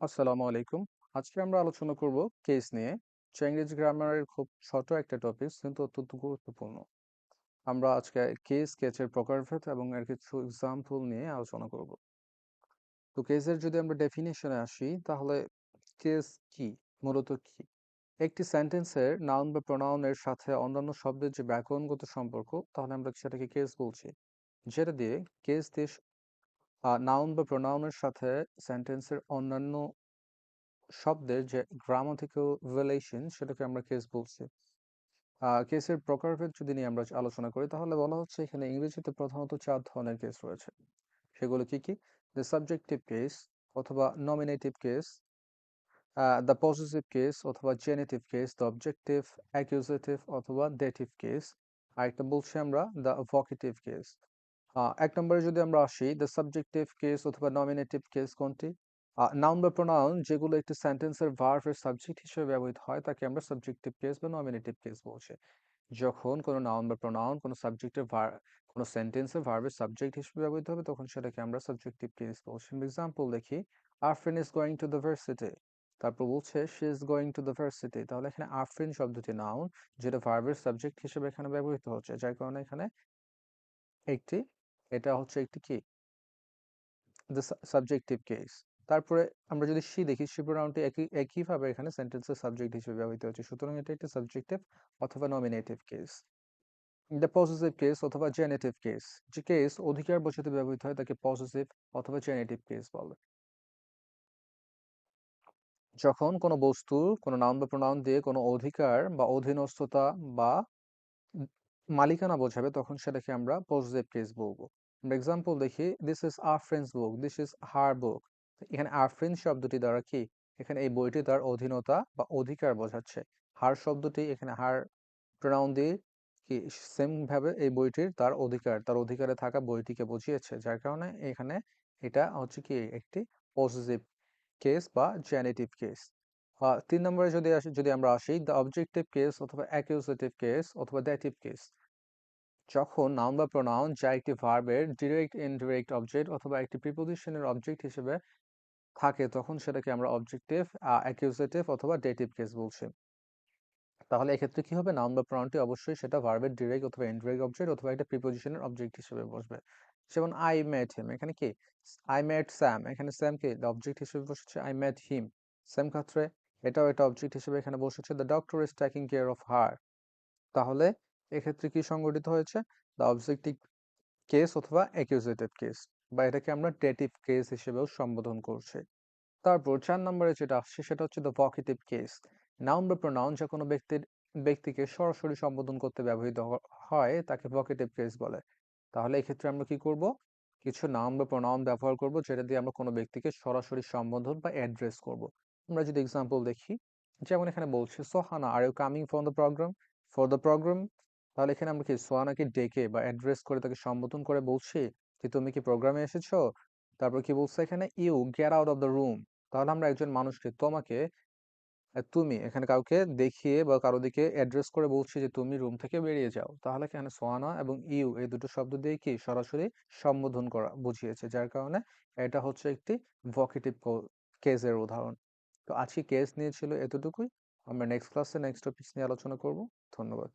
আসসালামু আলাইকুম। আজকে আমরা আলোচনা করব কেস নিয়ে। যা ইংরেজি গ্রামারের খুব ছোট একটা টপিক কিন্তু অত্যন্ত গুরুত্বপূর্ণ। আমরা আজকে কেস, কেসের প্রকারভেদ এবং এর কিছু এক্সাম্পল নিয়ে আলোচনা করব। তো কেসের যদি আমরা ডেফিনেশনে আসি, তাহলে কেস কি? মূলত কি? একটি সেন্টেন্সের নাউন বা প্রোনাউনের সাথে অন্যান্য শব্দের যে ব্যাকরণগত সম্পর্ক, তাহলে আমরা সেটাকে কেস বলছি। যেটা দিয়ে কেস দিয়ে নাউন বা প্রোনাউনের সাথে সেন্টেন্সের অন্যান্য শব্দের যে গ্রামাটিক্যাল রিলেশন সেটাকে আমরা কেস বলছি। কেসের প্রকারভেদ যদি নিয়ে আমরা আলোচনা করি, তাহলে বলা হচ্ছে এখানে ইংরেজিতে প্রধানত চার ধরনের কেস রয়েছে। সেগুলো কি কি? দ্য সাবজেক্টিভ কেস অথবা nominative case the positive case অথবা genitive case the objective accusative অথবা ডেটিভ কেস আরেকটা বলছি আমরা দ্য ভকেটিভ কেস এক নম্বরে যদি আমরা আসি দ্য সাবজেক্টিভ কেস অথবা নমিনেটিভ কেস কোনটি? নাউন বা প্রোনাউন যেগুলো একটি সেন্টেন্সের ভার্ভের সাবজেক্ট হিসেবে ব্যবহৃত হয়, তাকে আমরা সাবজেক্টিভ কেস বা নমিনেটিভ কেস বলছি। যখন কোনো নাউন বা প্রোনাউন কোনো সাবজেক্টের ভার কোনো সেন্টেন্সের ভার্ভের সাবজেক্ট হিসেবে ব্যবহৃত হবে, তখন সেটাকে আমরা সাবজেক্টিভ কেস বলছি। এক্সাম্পল দেখি Afrin is going to the varsity তারপর বলছে she is going to the varsity তাহলে এখানে আফরিন শব্দটি নাউন যেটা ভার্ভের সাবজেক্ট হিসেবে এখানে ব্যবহৃত হচ্ছে, যার কারণে এখানে একটি এটা হচ্ছে একটি কি দ্য সাবজেক্টিভ কেস তারপরে আমরা যদি সি দেখি, সি প্রোনাউনটি একই, একইভাবে এখানে সেন্টেন্সের সাবজেক্ট হিসেবে ব্যবহৃত হচ্ছে। সুতরাং এটা একটি সাবজেক্টিভ অথবা nominative case the possessive case অথবা জেনেটিভ কেস যে কেস অধিকার বোঝাতে ব্যবহৃত হয়, তাকে পজিটিভ অথবা জেনেটিভ কেস বলে। যখন কোনো বস্তু, কোনো নাউন বা প্রোনাউন দিয়ে কোনো অধিকার বা অধীনস্থতা বা মালিকানা বোঝাবে, তখন সেটাকে আমরা পজিটিভ কেস বলব। আমরা এক্সাম্পল দেখি this is our friends book this is her book এখানে আফরিন শব্দটি দ্বারা কি? এখানে এই বইটি তার অধীনতা বা অধিকার বোঝাচ্ছে। হার শব্দটি এখানে হার প্রোনাউন দিয়ে কি? সেম ভাবে এই বইটির তার অধিকার, তার অধিকারে থাকা বইটিকে বুঝিয়েছে। যার কারণে এখানে এটা হচ্ছে কি? একটি পজিটিভ কেস বা জেনেটিভ কেস তিন নম্বরে যদি আসি, যদি আমরা আসি দ্য অবজেক্টিভ কেস অথবা অ্যাকিউজেটিভ কেস অথবা ডেটিভ কেস যখন নাউন বা প্রোনাউন যা একটি ভার্বের ডিরেক্ট ইনডিরেক্ট অবজেক্ট অথবা একটি প্রিপোজিশনের অবজেক্ট হিসেবে থাকে, তখন সেটাকে আমরা অবজেক্টিভ অ্যাকিউজেটিভ অথবা ডেটিভ কেস বলছি। তাহলে এক্ষেত্রে কি হবে? নাউন বা প্রনাউনটি অবশ্যই সেটা ভার্বের ডিরেক্ট অথবা ইনডিরেক্ট অবজেক্ট অথবা একটা প্রিপোজিশনের অবজেক্ট হিসেবে বসবে। যেমন আই মেট হিম এখানে কি? আই মেট স্যাম এখানে স্যাম কি অবজেক্ট হিসেবে বসেছে আই মেট হিম সেম ক্ষেত্রে এটাও একটা অবজেক্ট হিসেবে এখানে বসেছে the doctor is taking care of her তাহলে এক্ষেত্রে কি সংগঠিত হয়েছে? দ্য অবজেক্টিভ কেস অথবা অ্যাকিউজেটিভ কেস বা এটাকে আমরা ডেটিভ কেস হিসেবেও সম্বোধন করছি। তারপর চার নম্বরে যেটা আসছে সেটা হচ্ছে দ্য ভকেটিভ কেস নাউন বা প্রোনাউন যা কোনো ব্যক্তির, ব্যক্তিকে সরাসরি সম্বোধন করতে ব্যবহৃত হয় তাকে ভকেটিভ কেস বলে। তাহলে এক্ষেত্রে আমরা কি করব? কিছু নাউন বা প্রোনাউন ব্যবহার করব, যেটা দিয়ে আমরা কোনো ব্যক্তিকে সরাসরি সম্বোধন বা অ্যাড্রেস করব। আমরা যদি এক্সাম্পল দেখি, যেমন এখানে বলছে, Sohana are you coming for the programme for the programme তাহলে এখানে আমরা কি সোহানাকে ডেকে বা অ্যাড্রেস করে তাকে সম্বোধন করে বলছি যে, তুমি কি প্রোগ্রামে এসেছ? তারপর কি বলছে এখানে you get out of the room তাহলে আমরা একজন মানুষকে, তোমাকে তুমি এখানে কাউকে দেখিয়ে বা কারও দিকে অ্যাড্রেস করে বলছি যে, তুমি রুম থেকে বেরিয়ে যাও। তাহলে এখানে সোয়ানা এবং ইউ এই দুটো শব্দ দিয়ে কি সরাসরি সম্বোধন করা, বুঝিয়েছে। যার কারণে এটা হচ্ছে একটি ভকেটিভ কেসের উদাহরণ। তো আজকে কেস নিয়েছিল এতটুকুই। আমরা নেক্সট ক্লাসে নেক্সট টপিক নিয়ে আলোচনা করব। ধন্যবাদ।